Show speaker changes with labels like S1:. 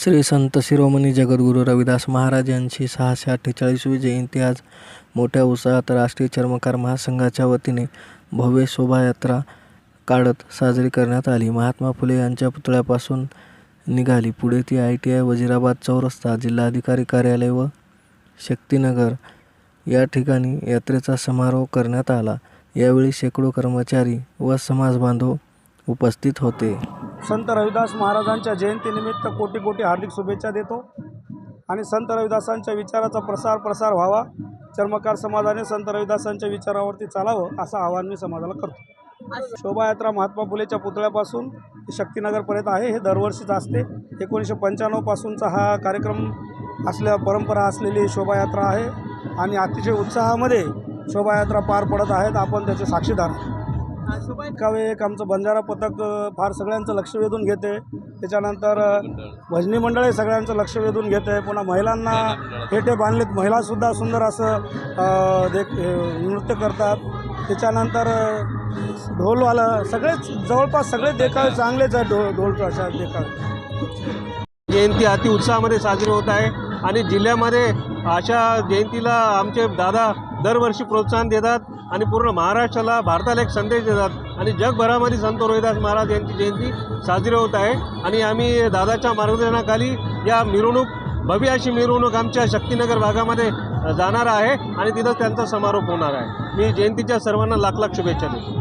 S1: श्री संत शिरोमणी जगद्गुरू रविदास महाराज यांची सहाशे अठ्ठेचाळीसवी जयंती आज मोठ्या उत्साहात राष्ट्रीय चर्मकार महासंघाच्या वतीने भव्य शोभायात्रा काढत साजरी करण्यात आली. महात्मा फुले यांच्या पुतळ्यापासून निघाली. पुढे ती आय टी आय वजिराबाद चौरस्ता जिल्हाधिकारी कार्यालय व शक्तिनगर या ठिकाणी यात्रेचा समारोह करण्यात आला. यावेळी शेकडो कर्मचारी व समाजबांधव उपस्थित होते.
S2: संत रविदास महाराजांच्या जयंतीनिमित्त कोटी कोटी हार्दिक शुभेच्छा देतो आणि संत रविदासांच्या विचाराचा प्रसार प्रसार व्हावा. चर्मकार समाजाने संत रविदासांच्या विचारावरती चालावं असं आवाहन मी समाजाला करतो. शोभायात्रा महात्मा फुलेच्या पुतळ्यापासून शक्तीनगरपर्यंत आहे हे दरवर्षीच असते. एकोणीसशे पंच्याण्णवपासूनचा हा कार्यक्रम असल्या परंपरा असलेली शोभायात्रा आहे आणि अतिशय उत्साहामध्ये शोभायात्रा पार पडत आहेत. आपण त्याचे साक्षीदार कावे एक आमचं बंजारा पथक फार सगळ्यांचं लक्ष वेधून घेते. त्याच्यानंतर भजनी मंडळी सगळ्यांचं लक्ष वेधून घेते. पुन्हा महिलांना फेटे बांधलेत. महिलासुद्धा सुंदर असं देख नृत्य करतात. त्याच्यानंतर ढोलवालं सगळेच जवळपास सगळे देखावे चांगलेच आहे ढोल ढोल अशा देखावे.
S3: जयंती अति उत्साहामध्ये साजरी होत आहे. आणि जिल्ह्यामध्ये अशा जयंतीला आमचे दादा दरवर्षी प्रोत्साहन देतात आणि पूर्ण महाराष्ट्राला भारताला एक संदेश देतात. आणि जगभरामध्ये संत रोहिदास महाराज यांची जयंती साजरी होत आहे. आणि आम्ही दादाच्या मार्गदर्शनाखाली या मिरवणूक भव्य अशी मिरवणूक आमच्या शक्तिनगर भागामध्ये जाणार आहे. आणि तिथं त्यांचा समारोप होणार आहे. मी जयंतीच्या सर्वांना लाख लाख शुभेच्छा देतो.